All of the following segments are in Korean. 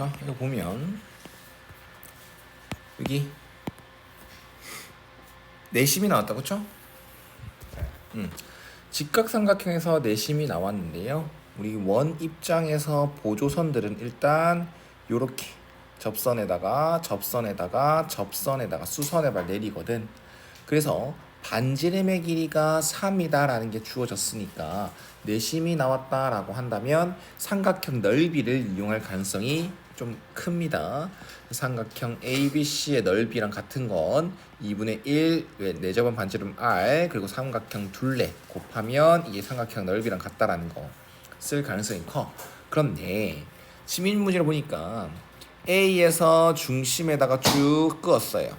자, 이거 보면 여기 내심이 나왔다, 그렇죠? 음, 직각삼각형에서 내심이 나왔는데요. 우리 원 입장에서 보조선들은 일단 요렇게 접선에다가 접선에다가 접선에다가 수선에 발 내리거든. 그래서 반지름의 길이가 3이다 라는 게 주어졌으니까 내심이 나왔다 라고 한다면 삼각형 넓이를 이용할 가능성이 좀 큽니다. 삼각형 ABC의 넓이랑 같은 건 2분의 1 내접은 반지름 R 그리고 삼각형 둘레 곱하면 이게 삼각형 넓이랑 같다라는 거 쓸 가능성이 커. 그런데 시민 문제를 보니까 A에서 중심에다가 쭉 끄었어요.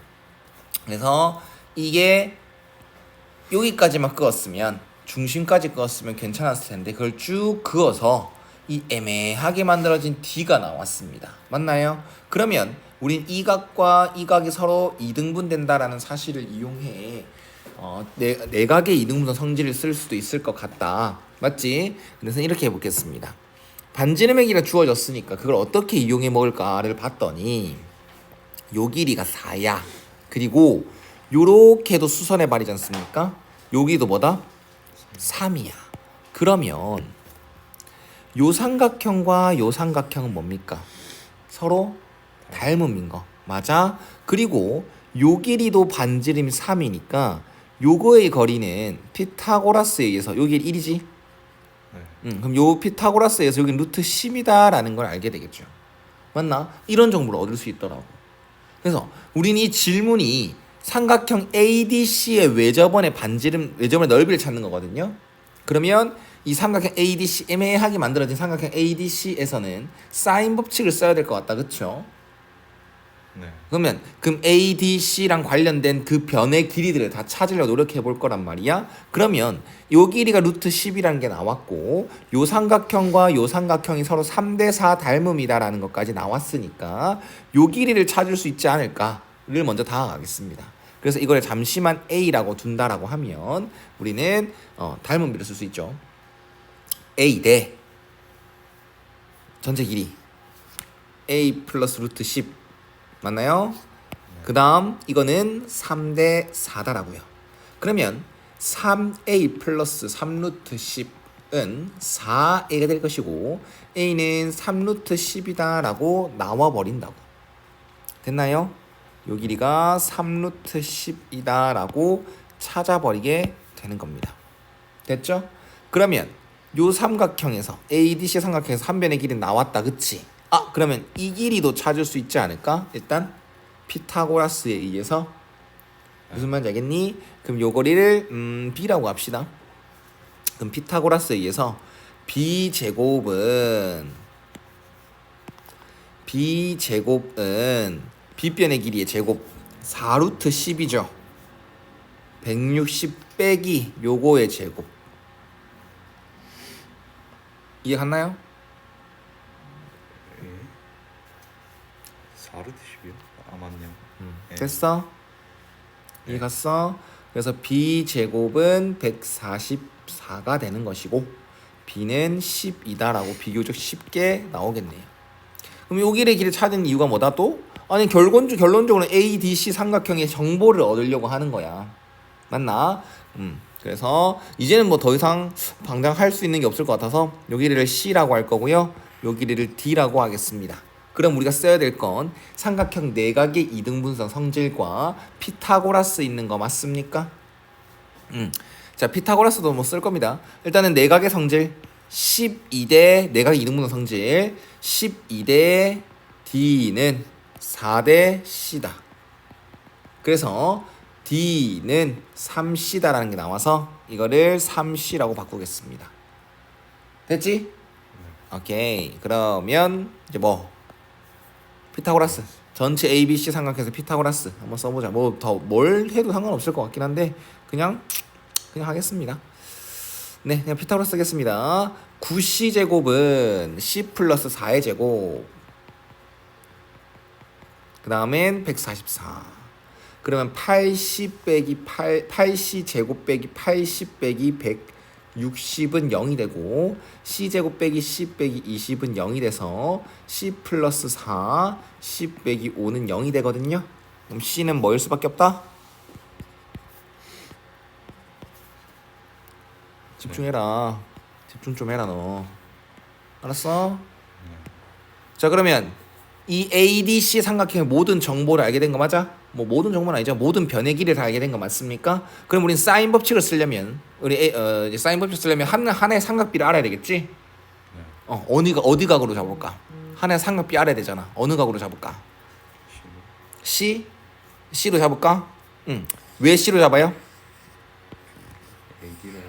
그래서 이게 여기까지만 끄었으면 중심까지 끄었으면 괜찮았을 텐데 그걸 쭉 그어서 이 애매하게 만들어진 D가 나왔습니다. 맞나요? 그러면 우린 이 각과 이 각이 서로 이등분 된다라는 사실을 이용해 어, 네, 내각의 이등분선 성질을 쓸 수도 있을 것 같다. 맞지? 그래서 이렇게 해보겠습니다. 반지름의 길이가 주어졌으니까 그걸 어떻게 이용해 먹을까를 봤더니 요 길이가 4야. 그리고 요렇게도 수선의 발이지 않습니까? 여기도 뭐다? 3이야. 그러면 요 삼각형과 요 삼각형은 뭡니까? 서로 닮음인 거. 맞아? 그리고 요 길이도 반지름이 3이니까 요거의 거리는 피타고라스에 의해서 요 길이 1이지? 네. 음, 그럼 요 피타고라스에서 여기 루트 10이다라는 걸 알게 되겠죠. 맞나? 이런 정보를 얻을 수 있더라고. 그래서 우리는 이 질문이 삼각형 ADC의 외접원의 반지름 외접원의 넓이를 찾는 거거든요. 그러면 이 삼각형 ADC 애매하게 만들어진 삼각형 ADC에서는 사인 법칙을 써야 될 것 같다, 그렇죠? 네. 그러면 그럼 ADC랑 관련된 그 변의 길이들을 다 찾으려고 노력해 볼 거란 말이야. 그러면 요 길이가 루트 10이라는 게 나왔고 요 삼각형과 요 삼각형이 서로 3대 4 닮음이다라는 것까지 나왔으니까 요 길이를 찾을 수 있지 않을까를 먼저 다가가겠습니다. 그래서 이걸 잠시만 A라고 둔다라고 하면 우리는 어, 닮음비를 쓸 수 있죠. A 대 전체 길이 A 플러스 루트 10 맞나요? 그 다음 이거는 3 대 4다라고요. 그러면 3a 플러스 3루트 10은 4a가 될 것이고 a는 3루트 10이다라고 나와버린다고. 됐나요? 요 길이가 3루트 10이다라고 찾아버리게 되는 겁니다. 됐죠? 그러면 요 삼각형에서 ADC 삼각형에서 한 변의 길이 나왔다, 그치? 아 그러면 이 길이도 찾을 수 있지 않을까? 일단 피타고라스에 의해서 무슨 말인지 알겠니? 그럼 요 거리를 음, b라고 합시다. 그럼 피타고라스에 의해서 b 제곱은 b 제곱은 b변의 길이의 제곱 4루트 10이죠. 160 빼기 요거의 제곱 이해 갔나요? 4루트 10이요? 아 맞네요. 네. 됐어? 이해 갔어? 그래서 b 제곱은 144가 되는 것이고 b는 10이다라고 비교적 쉽게 나오겠네요. 그럼 요 길의 길을 찾은 이유가 뭐다 또? 아니 결론적 결론적으로 A, D, C 삼각형의 정보를 얻으려고 하는 거야. 맞나? 음. 그래서 이제는 뭐 더 이상 방장 할 수 있는 게 없을 것 같아서 요 길이를 C라고 할 거고요. 요 길이를 D라고 하겠습니다. 그럼 우리가 써야 될 건 삼각형 내각의 이등분선 성질과 피타고라스 있는 거 맞습니까? 음. 자, 피타고라스도 뭐 쓸 겁니다. 일단은 내각의 성질 12대 내각 이등분선 성질 12대 D는 4대 C다. 그래서 D는 3C다라는 게 나와서 이거를 3C라고 바꾸겠습니다. 됐지? 오케이. 그러면 이제 뭐 피타고라스 전체 ABC 삼각형에서 피타고라스 한번 써보자. 뭐 더 뭘 해도 상관없을 것 같긴 한데 그냥 그냥 하겠습니다. 네, 그냥 피타고라스 쓰겠습니다. 9C 제곱은 C 플러스 4의 제곱. 그 다음엔 144. 그러면 80 빼기 8, 8C 제곱 빼기 80 빼기 60은 0이 되고 c제곱 빼기 c 빼기 20은 0이 돼서 c 플러스 4 c 빼기 5는 0이 되거든요. 그럼 c는 뭐일 수밖에 없다? 집중해라. 집중 좀 해라 너. 알았어? 자 그러면 이 ADC 삼각형의 모든 정보를 알게 된 거 맞아? 뭐 모든 정보는 아니죠. 모든 변의 길이를 다 알게 된 거 맞습니까? 그럼 우린 사인 법칙을 쓰려면 우리 A, 어, 이제 사인 법칙 쓰려면 한 하나의 삼각비를 알아야 되겠지? 네. 어 어디가 어디 각으로 잡을까? 하나의 삼각비 알아야 되잖아. 어느 각으로 잡을까? C C로 잡을까? 응. 왜 C로 잡아요? AD를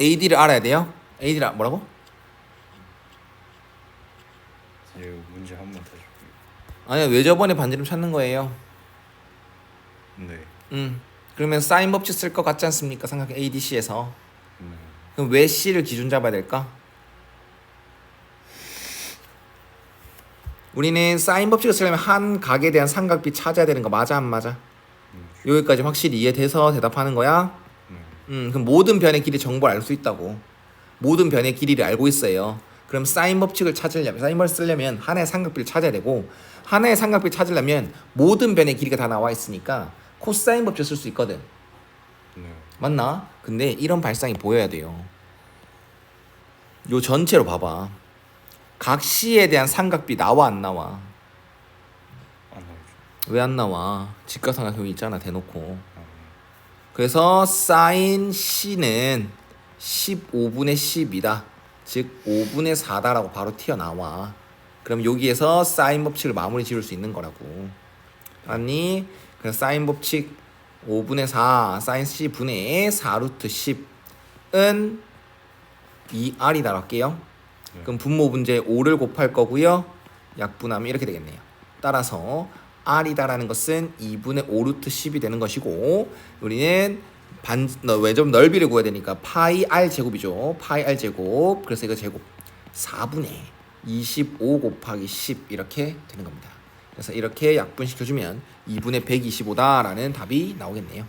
AD를 알아야 돼요. AD를 알- 뭐라고? 이제 문제 한 번 더 줄게요. 아니야 왜 저번에 반지름 찾는 거예요. 네. 음. 그러면 사인 법칙 쓸 것 같지 않습니까? 삼각형 ADC에서. 네. 그럼 왜 C를 기준 잡아야 될까? 우리는 사인 법칙을 쓰려면 한 각에 대한 삼각비 찾아야 되는 거 맞아 안 맞아? 음, 여기까지 확실히 이해돼서 대답하는 거야? 네. 음, 그럼 모든 변의 길이 정보를 알 수 있다고. 모든 변의 길이를 알고 있어요. 그럼 사인 법칙을 찾으려면 사인 법칙을 쓰려면 하나의 삼각비를 찾아야 되고 하나의 삼각비를 찾으려면 모든 변의 길이가 다 나와 있으니까 코사인 법칙을 쓸 수 있거든. 네. 맞나? 근데 이런 발상이 보여야 돼요. 요 전체로 봐봐. 각 C에 대한 삼각비 나와 안 나와? 왜 안 나와? 직각삼각형이 있잖아 대놓고. 아, 네. 그래서 사인 C는 15분의 10이다. 즉 5분의 4다라고 바로 튀어나와. 그럼 여기에서 사인 법칙을 마무리 지을 수 있는 거라고. 아니, 그래서 사인 법칙 5분의 4, 사인 C 분의 4 루트 10은 2R이다 할게요. 네. 그럼 분모 분자에 5를 곱할 거고요. 약분하면 이렇게 되겠네요. 따라서 R이다라는 것은 2분의 5 루트 10이 되는 것이고 우리는 반, 왜 좀 넓이를 구해야 되니까 파이 R 제곱이죠. 파이 R 제곱. 그래서 이거 제곱 4분의 25 곱하기 10 이렇게 되는 겁니다. 그래서 이렇게 약분시켜주면 2분의 125다라는 답이 나오겠네요.